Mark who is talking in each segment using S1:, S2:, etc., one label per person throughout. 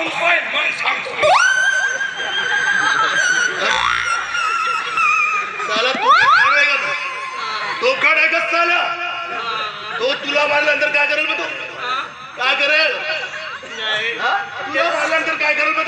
S1: लावून पाय मग सांगतो
S2: साला तू आहे का तो कड आहे का साला? तो तुला मारल्यानंतर काय करेल तो? काय करेल? हा? तुला मारल्यानंतर काय करेल मग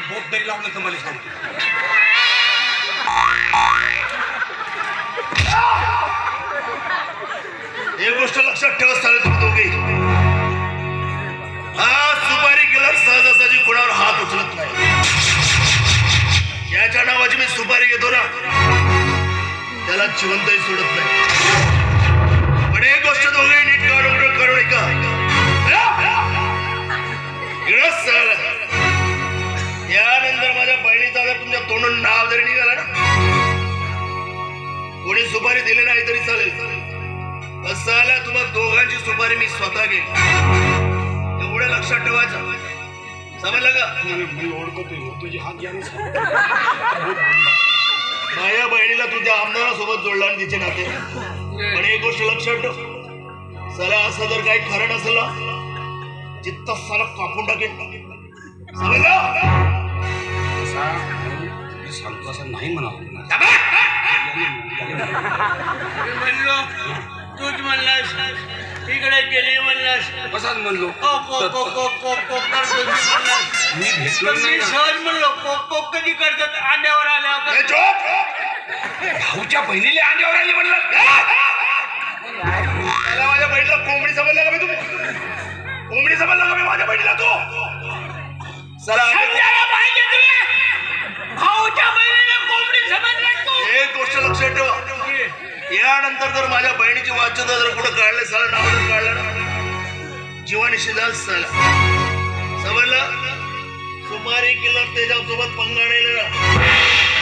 S1: तुझ्या बोट तरी लावलं तर मला सांगतो
S2: एक गोष्ट लक्षात ठेवत साले तुम्ही दोघे. हा सुपारी किलर सहजासहजी कोणावर हात उचलत नाही. याच्या नावाची मी सुपारी घेतो ना. त्याला जिवंतही सोडत नाही. पण एक गोष्ट दोघे नीट तोंडून नाव जरी निघाला ना कोणी सुपारी दिली नाही तरी चालेल. कसं आलं तुम्हा दोघांची सुपारी मी स्वतः घेईन. एवढं लक्षात ठेवायचं. समजलं का?
S1: मी ओळखतोय तुझी हात घ्या
S2: माझ्या बहिणीला तुझ्या आमदारासोबत जोडला आणि तिचे नाते. पण एक गोष्ट लक्षात ठेव. सला असं जर काही खरं नसेल जित्त साला कापून टाकेन. समजलं?
S1: असं नाही म्हणावं
S3: म्हणलो तूच म्हणलास तिकडे गेली म्हणलास.
S1: कसाच म्हणलो? मी भेटलो नाही.
S3: सहज म्हणलो कोक कोक कधी करतात? अंड्यावर
S2: चुप!
S1: भाऊच्या बहिणीला अंड्यावर आली म्हणलं
S2: यानंतर जर माझ्या बहिणीची वाच्यता जर कुठं काढलं झालं नाव काढलं ना जीवन समजलं? सुपारी किल्लर त्याच्यासोबत पंगा नाही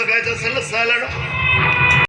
S2: आणि तुम्हाला जर